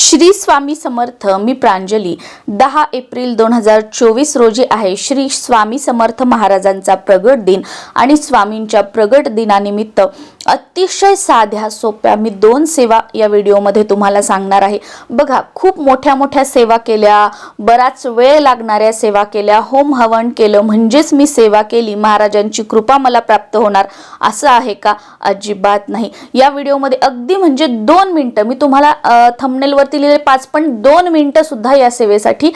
श्री स्वामी समर्थ मी प्रांजली. दहा एप्रिल दोन हजार चोवीस रोजी आहे. श्री स्वामी समर्थ महाराजांचा प्रगट दिन आणि स्वामींच्या प्रगट दिनानिमित्त अतिशय साध्या सोप्या मी दोन सेवा या व्हिडिओमध्ये तुम्हाला सांगणार आहे. बघा खूप मोठ्या मोठ्या सेवा केल्या बराच वेळ लागणाऱ्या सेवा केल्या होम हवन केलं म्हणजेच मी सेवा केली महाराजांची कृपा मला प्राप्त होणार असं आहे का? अजिबात नाही. या व्हिडिओमध्ये अगदी म्हणजे दोन मिनटं मी तुम्हाला थंबनेलवरती लिहिलेले पाच पण दोन मिनटं सुद्धा या सेवेसाठी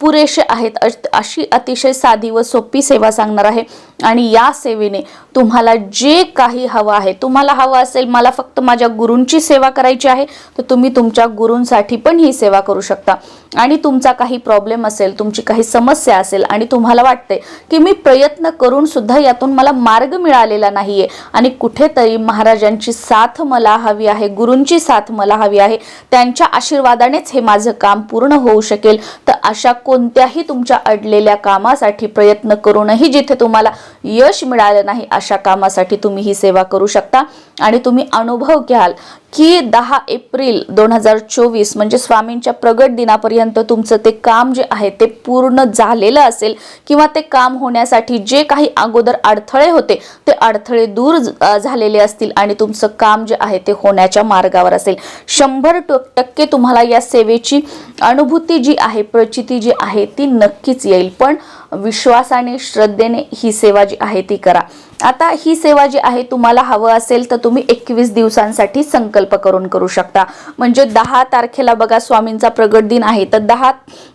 पुरेसे आहेत. अशी अतिशय साधी व सोपी सेवा सांगणार आहे. आणि या सेवेने तुम्हाला जे काही हवं आहे तुम्हाला हवं असेल मला फक्त माझ्या गुरूंची सेवा करायची आहे तर तुम्ही तुमच्या गुरूंसाठी पण ही सेवा करू शकता. आणि तुमचा काही प्रॉब्लेम असेल तुमची काही समस्या असेल आणि तुम्हाला वाटते की मी प्रयत्न करून सुद्धा यातून मला मार्ग मिळालेला नाहीये. आणि कुठेतरी महाराजांची साथ मला हवी आहे गुरूंची साथ मला हवी आहे. त्यांच्या आशीर्वादानेच हे माझं काम पूर्ण होऊ शकेल. तर अशा कोणत्याही तुमच्या अडलेल्या कामासाठी प्रयत्न करूनही जिथे तुम्हाला यश मिळालं नाही अशा कामासाठी तुम्ही ही सेवा करू शकता. आणि तुम्ही अनुभव घ्याल की दहा एप्रिल दोन हजार चोवीस म्हणजे स्वामींच्या प्रगट दिनापर्यंत तुमचं ते काम जे आहे ते पूर्ण झालेलं असेल किंवा ते काम होण्यासाठी जे काही अगोदर अडथळे होते ते अडथळे दूर झालेले असतील आणि तुमचं काम जे आहे ते होण्याच्या मार्गावर असेल. शंभर टक्के तुम्हाला या सेवेची अनुभूती जी आहे प्रचिती जी आहे ती नक्कीच येईल. पण विश्वासाने श्रद्धेने ही सेवा जी आहे ती करा. आता ही सेवा जी आहे तुम्हाला हवं असेल तर तुम्ही एकवीस दिवसांसाठी संकल्प करून करू शकता. म्हणजे दहा तारखेला बघा स्वामींचा प्रगट दिन आहे. तर दहा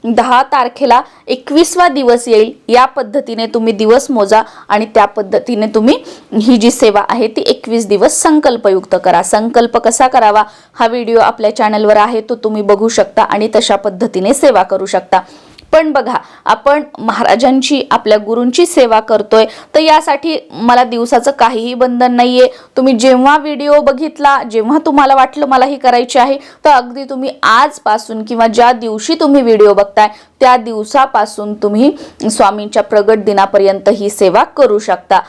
दहा तारखेला एकवीसवा दिवस येईल. या पद्धतीने तुम्ही दिवस मोजा आणि त्या पद्धतीने तुम्ही ही जी सेवा आहे ती एकवीस दिवस संकल्पयुक्त करा. संकल्प कसा करावा? हा व्हिडिओ आपल्या चॅनलवर आहे तो तुम्ही बघू शकता आणि तशा पद्धतीने सेवा करू शकता. पण बघा आपण महाराजांची आपल्या गुरूंची सेवा करतोय तर यासाठी मला दिवसाचं काहीही बंधन नाहीये. तुम्ही जेव्हा व्हिडिओ बघितला जेव्हा तुम्हाला वाटलं मला ही करायची आहे तर अगदी तुम्ही आजपासून किंवा ज्या दिवशी तुम्ही व्हिडिओ बघताय त्या दिवसापासून तुम्ही स्वामींच्या प्रगट दिनापर्यंत ही सेवा करू शकता.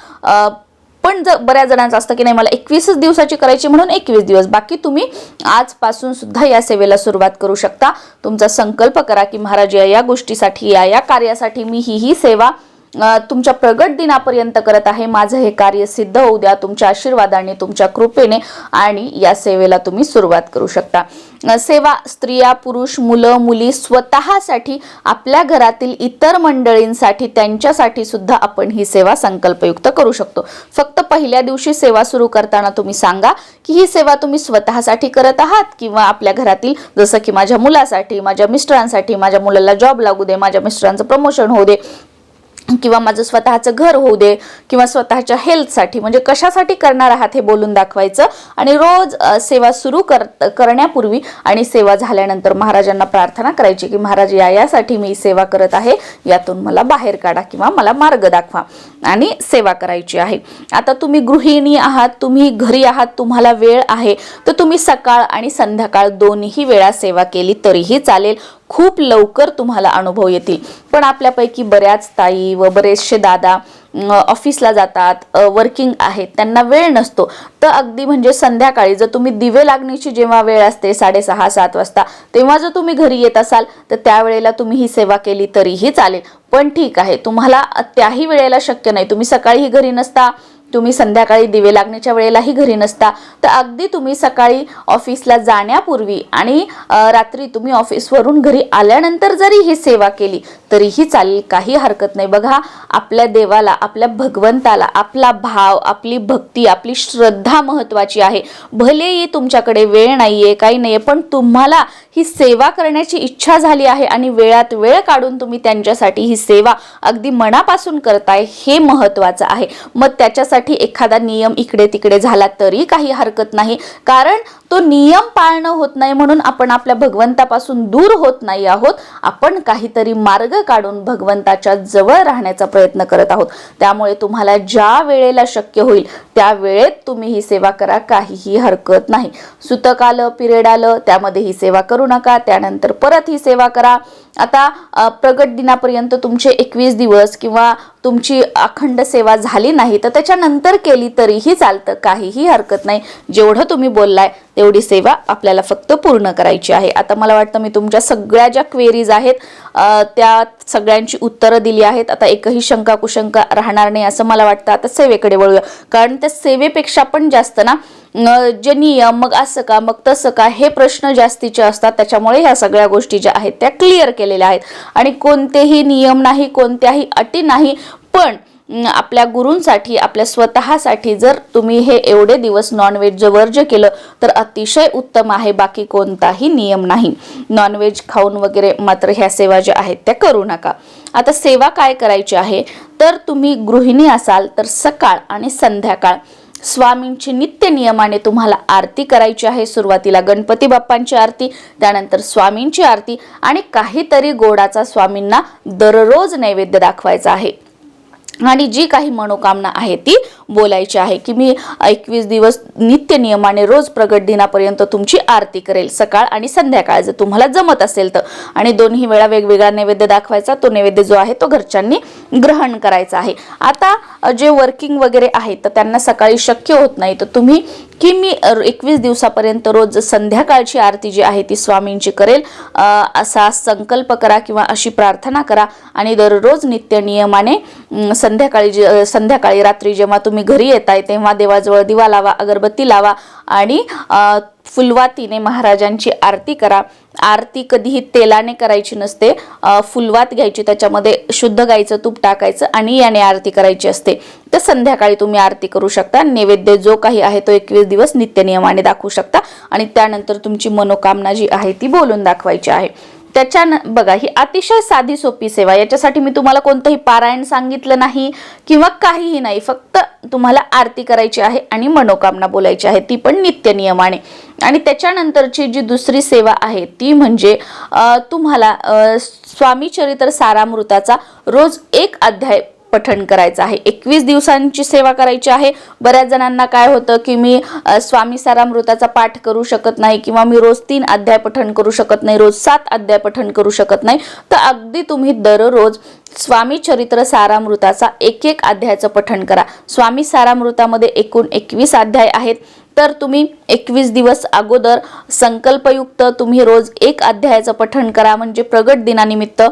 पण जर बऱ्याच जणांचं असतं की नाही मला एकवीसच दिवसाची करायची म्हणून एकवीस दिवस. बाकी तुम्ही आजपासून सुद्धा या सेवेला सुरुवात करू शकता. तुमचा संकल्प करा की महाराज या या गोष्टीसाठी या या कार्यासाठी मी ही ही सेवा तुमच्या प्रगट दिनापर्यंत करत आहे. माझं हे कार्य सिद्ध होऊ द्या. तुमच्या आशीर्वादाने तुमच्या कृपेने आणि या सेवेला तुम्ही सुरुवात करू शकता. सेवा स्त्रिया पुरुष मुलं मुली स्वतःसाठी आपल्या घरातील इतर मंडळींसाठी त्यांच्यासाठी सुद्धा आपण ही सेवा संकल्पयुक्त करू शकतो. फक्त पहिल्या दिवशी सेवा सुरू करताना तुम्ही सांगा की ही सेवा तुम्ही स्वतःसाठी करत आहात किंवा आपल्या घरातील जसं की माझ्या मुलासाठी माझ्या मिस्टरांसाठी माझ्या मुलाला जॉब लागू दे माझ्या मिस्टरांचं प्रमोशन होऊ दे किंवा माझं स्वतःचं घर होऊ दे किंवा स्वतःच्या हेल्थसाठी म्हणजे कशासाठी करणार आहात हे बोलून दाखवायचं. आणि रोज सेवा सुरू कर करण्यापूर्वी आणि सेवा झाल्यानंतर महाराजांना प्रार्थना करायची की महाराज या यासाठी मी सेवा करत आहे. यातून मला बाहेर काढा किंवा मला मार्ग दाखवा. आणि सेवा करायची आहे. आता तुम्ही गृहिणी आहात तुम्ही घरी आहात तुम्हाला वेळ आहे तर तुम्ही सकाळ आणि संध्याकाळ दोन्ही वेळा सेवा केली तरीही चालेल. खूप लवकर तुम्हाला अनुभव येतील. पण आपल्यापैकी बऱ्याच ताई व बरेचसे दादा ऑफिसला जातात वर्किंग आहेत त्यांना वेळ नसतो. तर अगदी म्हणजे संध्याकाळी जर तुम्ही दिवे लागण्याची जेव्हा वेळ असते साडेसहा सात वाजता तेव्हा जर तुम्ही घरी येत असाल तर त्यावेळेला तुम्ही ही सेवा केली तरीही चालेल. पण ठीक आहे तुम्हाला त्याही वेळेला शक्य नाही. तुम्ही सकाळीही घरी नसता तुम्ही संध्याकाळी दिवे लागण्याच्या वेळेलाही घरी नसता. तर अगदी तुम्ही सकाळी ऑफिसला जाण्यापूर्वी आणि रात्री तुम्ही ऑफिसवरून घरी आल्यानंतर जरी ही सेवा केली तरीही चालेल काही हरकत नाही. बघा आपल्या देवाला आपल्या भगवंताला आपला भाव आपली भक्ती आपली श्रद्धा महत्वाची आहे. भलेही तुमच्याकडे वेळ नाहीये काही नाहीये पण तुम्हाला ही सेवा करण्याची इच्छा झाली आहे आणि वेळात वेळ काढून तुम्ही त्यांच्यासाठी ही सेवा अगदी मनापासून करताय हे महत्वाचं आहे. मग त्याच्यासाठी एखादा नियम इकडे तिकडे झाला तरी काही हरकत नाही. कारण तो नियम पाळणं होत नाही म्हणून आपण आपल्या भगवंतापासून दूर होत नाही आहोत. आपण काहीतरी मार्ग काढून भगवंताच्या जवळ राहण्याचा प्रयत्न करत आहोत. त्यामुळे तुम्हाला ज्या वेळेला शक्य होईल त्या वेळेत तुम्ही ही सेवा करा. काहीही हरकत नाही. सुतक आलं पिरियड आलं त्यामध्ये ही सेवा करू नका. त्यानंतर परत ही सेवा करा. आता प्रगट दिनापर्यंत तुमचे एकवीस दिवस किंवा तुमची अखंड सेवा झाली नाही तर त्याच्यानंतर केली तरीही चालतं काहीही हरकत नाही. जेवढं तुम्ही बोललाय तेवढी सेवा आपल्याला फक्त पूर्ण करायची आहे. आता मला वाटतं मी तुमच्या सगळ्या ज्या क्वेरीज आहेत त्या सगळ्यांची उत्तरं दिली आहेत. आता एकही शंका कुशंका राहणार नाही असं मला वाटतं. आता सेवेकडे वळूया. कारण त्या सेवेपेक्षा पण जास्त ना जे नियम मग असं का मग तसं का हे प्रश्न जास्तीचे असतात. त्याच्यामुळे ह्या सगळ्या गोष्टी ज्या आहेत त्या क्लिअर केलेल्या आहेत. आणि कोणतेही नियम नाही कोणत्याही अटी नाही पण आपल्या गुरूंसाठी आपल्या स्वतःसाठी जर तुम्ही हे एवढे दिवस नॉनव्हेज जर वर्ज केलं तर अतिशय उत्तम आहे. बाकी कोणताही नियम नाही. नॉनव्हेज खाऊन वगैरे मात्र ह्या सेवा ज्या आहेत त्या करू नका. आता सेवा काय करायची आहे? तर तुम्ही गृहिणी असाल तर सकाळ आणि संध्याकाळ. स्वामींची नित्य नियमाने तुम्हाला आरती करायची आहे. सुरुवातीला गणपती बाप्पांची आरती त्यानंतर स्वामींची आरती आणि काहीतरी गोडाचा स्वामींना दररोज नैवेद्य दाखवायचा आहे. आणि जी काही मनोकामना आहे ती बोलायची आहे की मी एकवीस दिवस नित्य नियमाने रोज प्रगट दिनापर्यंत तुमची आरती करेल सकाळ आणि संध्याकाळ. जर तुम्हाला जमत असेल तर. आणि दोन्ही वेळा वेगवेगळा नैवेद्य दाखवायचा. तो नैवेद्य जो आहे तो घरच्यांनी ग्रहण करायचा आहे. आता जे वर्किंग वगैरे आहेत तर त्यांना सकाळी शक्य होत नाही तर तुम्ही की मी एकवीस दिवसापर्यंत रोज संध्याकाळची आरती जी आहे ती स्वामींची करेल. असा संकल्प करा किंवा अशी प्रार्थना करा आणि दररोज नित्य नियमाने संध्याकाळी जे संध्याकाळी रात्री जेव्हा तुम्ही घरी येताय तेव्हा देवाजवळ दिवा लावा अगरबत्ती लावा आणि फुलवातीने महाराजांची आरती करा. आरती कधीही तेलाने करायची नसते. फुलवात घ्यायची त्याच्यामध्ये शुद्ध गाईचं तूप टाकायचं आणि याने आरती करायची असते. तर संध्याकाळी तुम्ही आरती करू शकता. नैवेद्य जो काही आहे तो एकवीस दिवस नित्य नियमाने दाखवू शकता. आणि त्यानंतर तुमची मनोकामना जी आहे ती बोलून दाखवायची आहे. त्याच्यानं बघा ही अतिशय साधी सोपी सेवा याच्यासाठी मी तुम्हाला कोणतंही पारायण सांगितलं नाही किंवा काहीही नाही. फक्त तुम्हाला आरती करायची आहे आणि मनोकामना बोलायची आहे. ती पण नित्य नियमाने. आणि त्याच्यानंतरची जी दुसरी सेवा आहे ती म्हणजे तुम्हाला स्वामी चरित्र सारामृताचा रोज एक अध्याय पठण करायचं आहे. एकवीस दिवसांची सेवा करायची आहे. बऱ्याच जणांना काय होतं की मी स्वामी सारामृताचा पाठ करू शकत नाही किंवा मी रोज तीन अध्याय पठण करू शकत नाही रोज सात अध्याय पठण करू शकत नाही. तर अगदी तुम्ही दररोज स्वामी चरित्र सारामृताचा एक एक अध्यायाचं पठण करा. स्वामी सारामृतामध्ये एकूण एकवीस अध्याय आहेत. तर तुम्ही एकवीस दिवस अगोदर संकल्पयुक्त तुम्ही रोज एक अध्यायाचं पठण करा. म्हणजे प्रगट दिनानिमित्त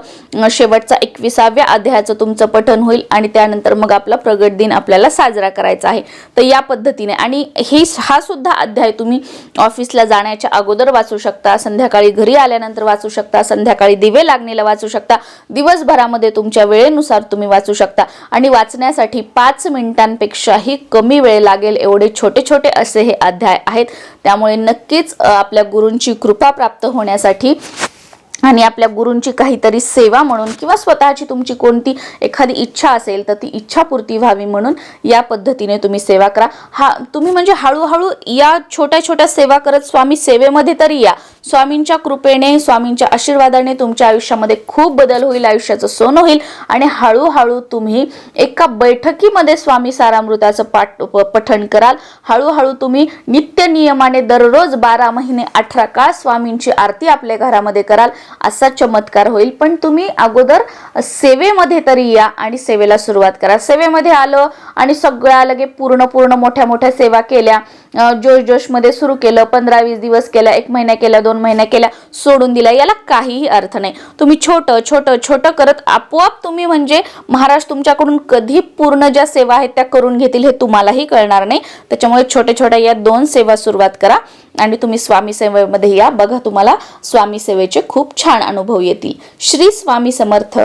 शेवटचा एकविसाव्या अध्यायाचं तुमचं पठण होईल आणि त्यानंतर मग आपला प्रगट दिन आपल्याला साजरा करायचा आहे. तर या पद्धतीने. आणि हे हा सुद्धा अध्याय तुम्ही ऑफिसला जाण्याच्या अगोदर वाचू शकता. संध्याकाळी घरी आल्यानंतर वाचू शकता. संध्याकाळी दिवे लागणेला वाचू शकता. दिवसभरामध्ये तुमच्या वेळेनुसार तुम्ही वाचू शकता. आणि वाचण्यासाठी पाच मिनिटांपेक्षाही कमी वेळ लागेल एवढे छोटे छोटे असे हे अध्याय आहेत. त्यामुळे नक्कीच आपल्या गुरूंची कृपा प्राप्त होण्यासाठी आणि आपल्या गुरूंची काहीतरी सेवा म्हणून किंवा स्वतःची तुमची कोणती एखादी इच्छा असेल तर ती इच्छापूर्ती व्हावी म्हणून या पद्धतीने तुम्ही सेवा करा. हा तुम्ही म्हणजे हळूहळू या छोट्या छोट्या सेवा करत स्वामी सेवेमध्ये तरी या. स्वामींच्या कृपेने स्वामींच्या आशीर्वादाने तुमच्या आयुष्यामध्ये खूप बदल होईल आयुष्याचं सोनं होईल आणि हळूहळू तुम्ही एका बैठकीमध्ये स्वामी सारामृताचं पाठ प- पठण कराल. हळूहळू तुम्ही नित्य नियमाने दररोज बारा महिने अठरा काळ स्वामींची आरती आपल्या घरामध्ये कराल. असा चमत्कार होईल. पण तुम्ही अगोदर सेवेमध्ये तरी या आणि सेवेला सुरुवात करा. सेवेमध्ये आलं आणि सगळ्या लगे पूर्ण पूर्ण मोठ्या मोठ्या सेवा केल्या. जोश जोशमध्ये सुरू केलं पंधरा वीस दिवस केल्या एक महिना केला दोन महिन्या केला सोडून दिला याला काहीही अर्थ नाही. तुम्ही छोटं छोटं छोटं करत आपोआप तुम्ही म्हणजे महाराज तुमच्याकडून कधी पूर्ण ज्या सेवा आहेत त्या करून घेतील हे तुम्हालाही कळणार नाही. त्याच्यामुळे छोट्या छोट्या या दोन सेवा सुरुवात करा आणि तुम्ही स्वामी सेवेमध्ये या. बघा तुम्हाला स्वामी सेवेचे खूप छान अनुभव येतील. श्री स्वामी समर्थ.